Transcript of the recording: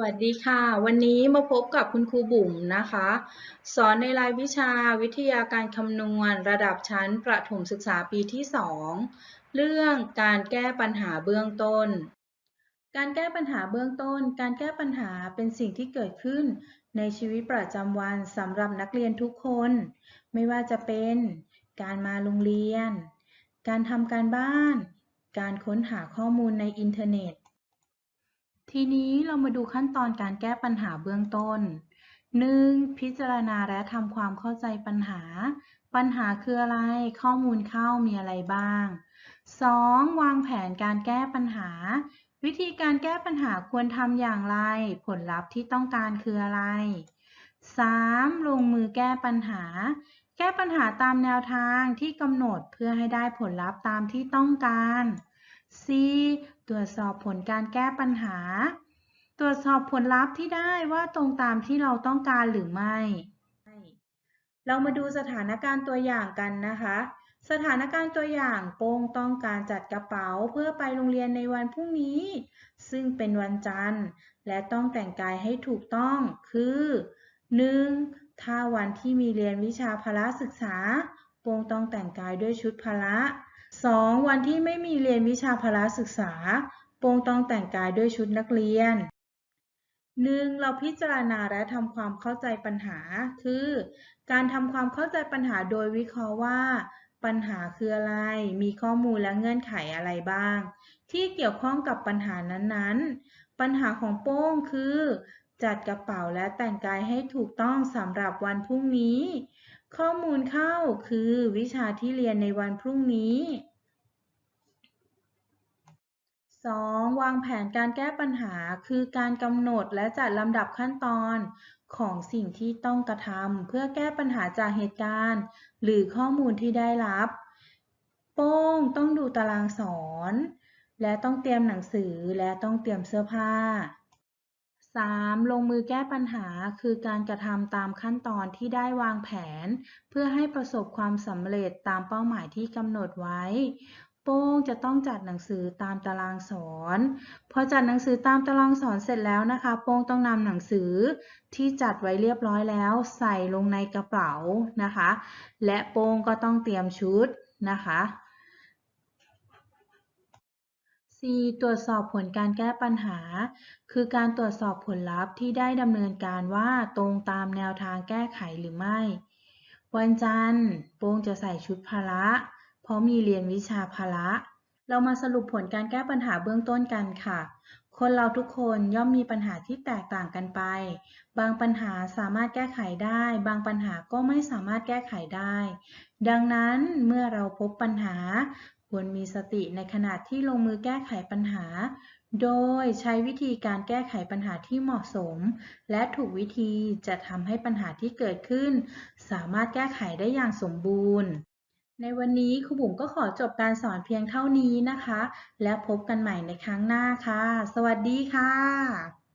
วัสดีค่ะ วันนี้มาพบกับคุณครูบุ๋มนะคะ สอนในรายวิชาวิทยาการคำนวณระดับชั้นประถมศึกษาปีที่ 2 เรื่องการแก้ปัญหาเบื้องต้น การแก้ปัญหาเบื้องต้น การแก้ปัญหาเป็นสิ่งที่เกิดขึ้น ในชีวิตประจำวันสำหรับนักเรียนทุกคน ไม่ว่าจะเป็นการมาโรงเรียน การทำการบ้าน การค้นหาข้อมูลในอินเทอร์เน็ต ทีนี้เรามาดูขั้นตอนการแก้ปัญหาเบื้องต้น 1. พิจารณาและทำความเข้าใจปัญหา ปัญหาคืออะไร ข้อมูลเข้ามีอะไรบ้าง 2. วางแผนการแก้ปัญหา วิธีการแก้ปัญหาควรทำอย่างไร ผลลัพธ์ที่ต้องการคืออะไร 3. ลงมือแก้ปัญหา แก้ปัญหาตามแนวทางที่กำหนดเพื่อให้ได้ผลลัพธ์ตามที่ต้องการ C ตรวจสอบผลการแก้ปัญหา ตรวจสอบผลลัพธ์ที่ได้ว่าตรงตามที่เราต้องการหรือไม่ เรามาดูสถานการณ์ตัวอย่างกันนะคะ สถานการณ์ตัวอย่างโป้งต้องการจัดกระเป๋าเพื่อไปโรงเรียนในวันพรุ่งนี้ ซึ่งเป็นวันจันทร์ และต้องแต่งกายให้ถูกต้อง คือ 1. ถ้าวันที่มีเรียนวิชาพละศึกษา โป้งต้องแต่งกายด้วยชุดพละ 2. วันที่ไม่มีเรียนวิชาพละศึกษา โป้งต้องแต่งกายด้วยชุดนักเรียน 1. เราพิจารณาและทำความเข้าใจปัญหา คือ การทำความเข้าใจปัญหาโดยวิเคราะห์ว่า ปัญหาคืออะไร มีข้อมูลและเงื่อนไขอะไรบ้าง ที่เกี่ยวข้องกับปัญหานั้นๆ ปัญหาของโป้งคือ จัดกระเป๋าและแต่งกายให้ถูกต้องสำหรับวันพรุ่งนี้ ข้อมูลเข้าคือวิชาที่เรียนในวันพรุ่งนี้ 2. วางแผนการแก้ปัญหาคือการกำหนดและจัดลำดับขั้นตอนของสิ่งที่ต้องกระทำเพื่อแก้ปัญหาจากเหตุการณ์ หรือข้อมูลที่ได้รับ โป้งต้องดูตารางสอน และต้องเตรียมหนังสือและต้องเตรียมเสื้อผ้า 3. ลงมือแก้ปัญหาคือการกระทำตามขั้นตอนที่ได้วางแผน เพื่อให้ประสบความสำเร็จตามเป้าหมายที่กำหนดไว้ โป้งจะต้องจัดหนังสือตามตารางสอน พอจัดหนังสือตามตารางสอนเสร็จแล้วนะคะ โป้งต้องนำหนังสือที่จัดไว้เรียบร้อยแล้ว ใส่ลงในกระเป๋านะคะ และโป้งก็ต้องเตรียมชุดนะคะ C ตรวจสอบผลการแก้ปัญหา คือการตรวจสอบผลลัพธ์ที่ได้ดำเนินการว่าตรงตามแนวทางแก้ไขหรือไม่ วันจันทร์โป้งจะใส่ชุดพละ เพราะมีเรียนวิชาพละ เรามาสรุปผลการแก้ปัญหาเบื้องต้นกันค่ะ คนเราทุกคนย่อมมีปัญหาที่แตกต่างกันไป บางปัญหาสามารถแก้ไขได้ บางปัญหาก็ไม่สามารถแก้ไขได้ ดังนั้นเมื่อเราพบปัญหา ควรมีสติในขณะที่ลงมือแก้ไขปัญหา โดยใช้วิธีการแก้ไขปัญหาที่เหมาะสม และถูกวิธีจะทำให้ปัญหาที่เกิดขึ้น สามารถแก้ไขได้อย่างสมบูรณ์ ในวันนี้ครูบุ๋มก็ขอจบการสอนเพียงเท่านี้นะคะ และพบกันใหม่ในครั้งหน้าค่ะ สวัสดีค่ะ